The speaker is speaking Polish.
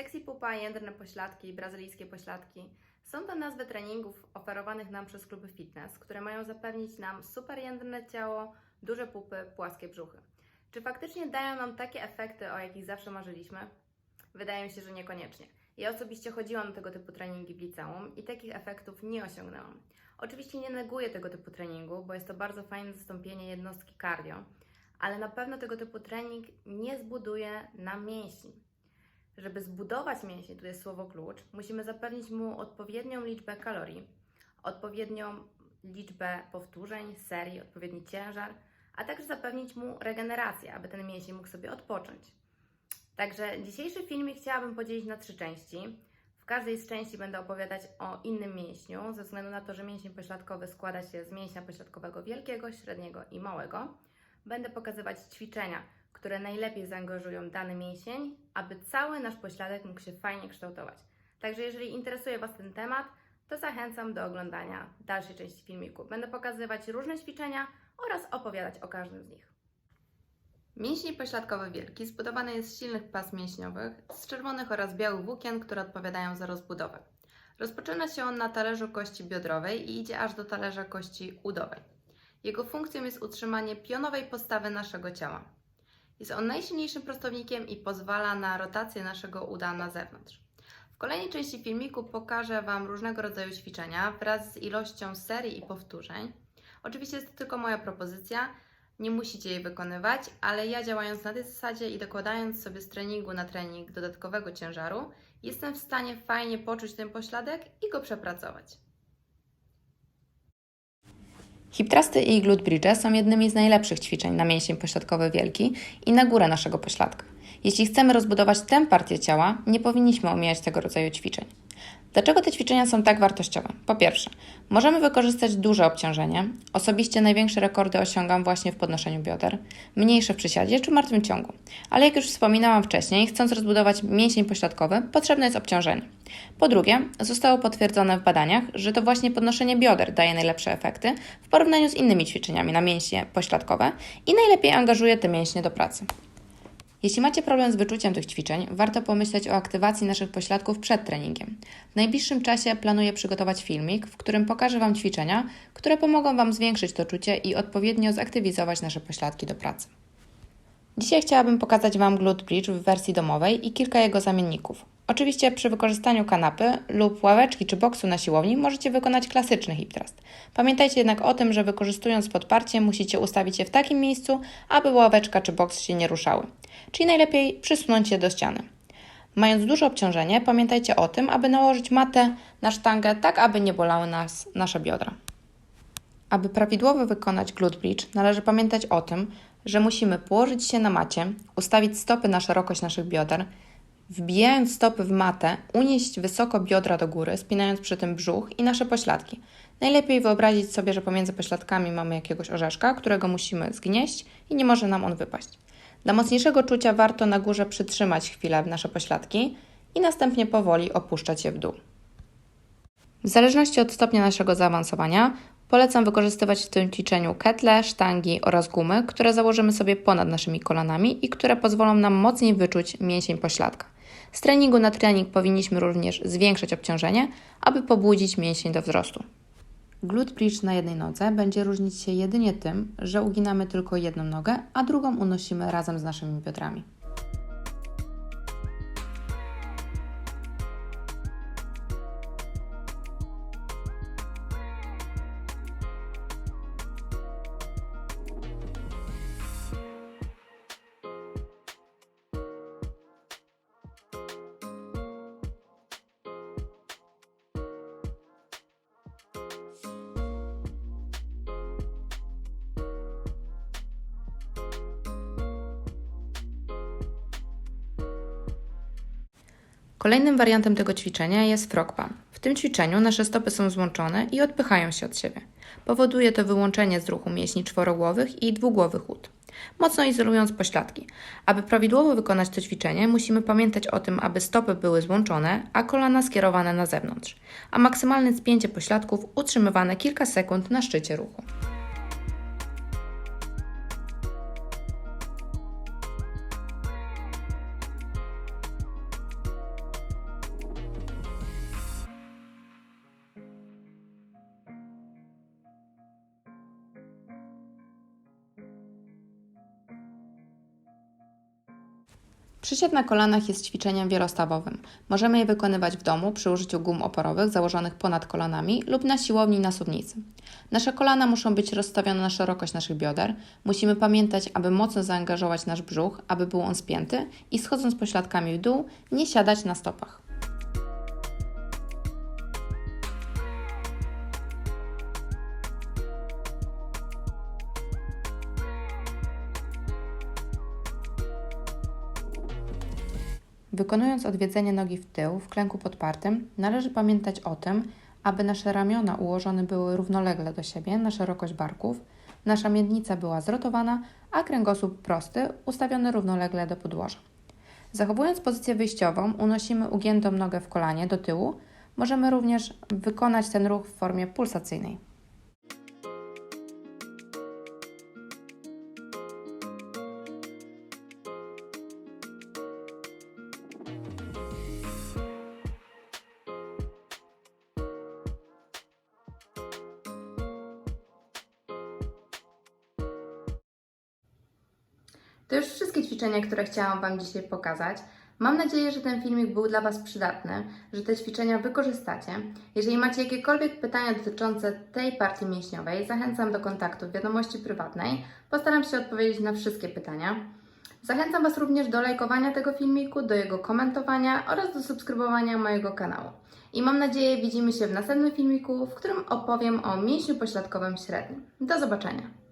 Sexy pupa, jędrne pośladki, brazylijskie pośladki są to nazwy treningów oferowanych nam przez kluby fitness, które mają zapewnić nam super jędrne ciało, duże pupy, płaskie brzuchy. Czy faktycznie dają nam takie efekty, o jakich zawsze marzyliśmy? Wydaje mi się, że niekoniecznie. Ja osobiście chodziłam na tego typu treningi w liceum i takich efektów nie osiągnęłam. Oczywiście nie neguję tego typu treningu, bo jest to bardzo fajne zastąpienie jednostki cardio, ale na pewno tego typu trening nie zbuduje nam mięśni. Żeby zbudować mięsień, tu jest słowo klucz, musimy zapewnić mu odpowiednią liczbę kalorii, odpowiednią liczbę powtórzeń, serii, odpowiedni ciężar, a także zapewnić mu regenerację, aby ten mięsień mógł sobie odpocząć. Także dzisiejszy filmik chciałabym podzielić na trzy części. W każdej z części będę opowiadać o innym mięśniu, ze względu na to, że mięsień pośladkowy składa się z mięśnia pośladkowego wielkiego, średniego i małego. Będę pokazywać ćwiczenia, które najlepiej zaangażują dany mięsień, aby cały nasz pośladek mógł się fajnie kształtować. Także jeżeli interesuje Was ten temat, to zachęcam do oglądania dalszej części filmiku. Będę pokazywać różne ćwiczenia oraz opowiadać o każdym z nich. Mięsień pośladkowy wielki zbudowany jest z silnych pas mięśniowych, z czerwonych oraz białych włókien, które odpowiadają za rozbudowę. Rozpoczyna się on na talerzu kości biodrowej i idzie aż do talerza kości udowej. Jego funkcją jest utrzymanie pionowej postawy naszego ciała. Jest on najsilniejszym prostownikiem i pozwala na rotację naszego uda na zewnątrz. W kolejnej części filmiku pokażę Wam różnego rodzaju ćwiczenia wraz z ilością serii i powtórzeń. Oczywiście jest to tylko moja propozycja, nie musicie jej wykonywać, ale ja działając na tej zasadzie i dokładając sobie z treningu na trening dodatkowego ciężaru, jestem w stanie fajnie poczuć ten pośladek i go przepracować. Hip thrusty i glute bridge są jednymi z najlepszych ćwiczeń na mięsień pośladkowy wielki i na górę naszego pośladka. Jeśli chcemy rozbudować tę partię ciała, nie powinniśmy omijać tego rodzaju ćwiczeń. Dlaczego te ćwiczenia są tak wartościowe? Po pierwsze, możemy wykorzystać duże obciążenie. Osobiście największe rekordy osiągam właśnie w podnoszeniu bioder, mniejsze w przysiadzie czy martwym ciągu. Ale jak już wspominałam wcześniej, chcąc rozbudować mięsień pośladkowy, potrzebne jest obciążenie. Po drugie, zostało potwierdzone w badaniach, że to właśnie podnoszenie bioder daje najlepsze efekty w porównaniu z innymi ćwiczeniami na mięśnie pośladkowe i najlepiej angażuje te mięśnie do pracy. Jeśli macie problem z wyczuciem tych ćwiczeń, warto pomyśleć o aktywacji naszych pośladków przed treningiem. W najbliższym czasie planuję przygotować filmik, w którym pokażę Wam ćwiczenia, które pomogą Wam zwiększyć to czucie i odpowiednio zaktywizować nasze pośladki do pracy. Dzisiaj chciałabym pokazać Wam glute bridge w wersji domowej i kilka jego zamienników. Oczywiście przy wykorzystaniu kanapy lub ławeczki czy boksu na siłowni możecie wykonać klasyczny hip thrust. Pamiętajcie jednak o tym, że wykorzystując podparcie musicie ustawić je w takim miejscu, aby ławeczka czy boks się nie ruszały. Czyli najlepiej przysunąć je do ściany. Mając duże obciążenie, pamiętajcie o tym, aby nałożyć matę na sztangę tak, aby nie bolały nas nasze biodra. Aby prawidłowo wykonać glute bridge, należy pamiętać o tym, że musimy położyć się na macie, ustawić stopy na szerokość naszych bioder, wbijając stopy w matę, unieść wysoko biodra do góry, spinając przy tym brzuch i nasze pośladki. Najlepiej wyobrazić sobie, że pomiędzy pośladkami mamy jakiegoś orzeszka, którego musimy zgnieść i nie może nam on wypaść. Dla mocniejszego czucia warto na górze przytrzymać chwilę nasze pośladki i następnie powoli opuszczać je w dół. W zależności od stopnia naszego zaawansowania, polecam wykorzystywać w tym ćwiczeniu ketle, sztangi oraz gumy, które założymy sobie ponad naszymi kolanami i które pozwolą nam mocniej wyczuć mięsień pośladka. Z treningu na trening powinniśmy również zwiększać obciążenie, aby pobudzić mięsień do wzrostu. Glute bridge na jednej nodze będzie różnić się jedynie tym, że uginamy tylko jedną nogę, a drugą unosimy razem z naszymi biodrami. Kolejnym wariantem tego ćwiczenia jest frog pump. W tym ćwiczeniu nasze stopy są złączone i odpychają się od siebie. Powoduje to wyłączenie z ruchu mięśni czworogłowych i dwugłowych ud, mocno izolując pośladki. Aby prawidłowo wykonać to ćwiczenie, musimy pamiętać o tym, aby stopy były złączone, a kolana skierowane na zewnątrz, a maksymalne spięcie pośladków utrzymywane kilka sekund na szczycie ruchu. Przysiad na kolanach jest ćwiczeniem wielostawowym. Możemy je wykonywać w domu przy użyciu gum oporowych założonych ponad kolanami lub na siłowni na suwnicy. Nasze kolana muszą być rozstawione na szerokość naszych bioder. Musimy pamiętać, aby mocno zaangażować nasz brzuch, aby był on spięty i schodząc pośladkami w dół, nie siadać na stopach. Wykonując odwiedzenie nogi w tył w klęku podpartym, należy pamiętać o tym, aby nasze ramiona ułożone były równolegle do siebie na szerokość barków, nasza miednica była zrotowana, a kręgosłup prosty ustawiony równolegle do podłoża. Zachowując pozycję wyjściową, unosimy ugiętą nogę w kolanie do tyłu. Możemy również wykonać ten ruch w formie pulsacyjnej. To już wszystkie ćwiczenia, które chciałam Wam dzisiaj pokazać. Mam nadzieję, że ten filmik był dla Was przydatny, że te ćwiczenia wykorzystacie. Jeżeli macie jakiekolwiek pytania dotyczące tej partii mięśniowej, zachęcam do kontaktu w wiadomości prywatnej. Postaram się odpowiedzieć na wszystkie pytania. Zachęcam Was również do lajkowania tego filmiku, do jego komentowania oraz do subskrybowania mojego kanału. I mam nadzieję, widzimy się w następnym filmiku, w którym opowiem o mięśniu pośladkowym średnim. Do zobaczenia!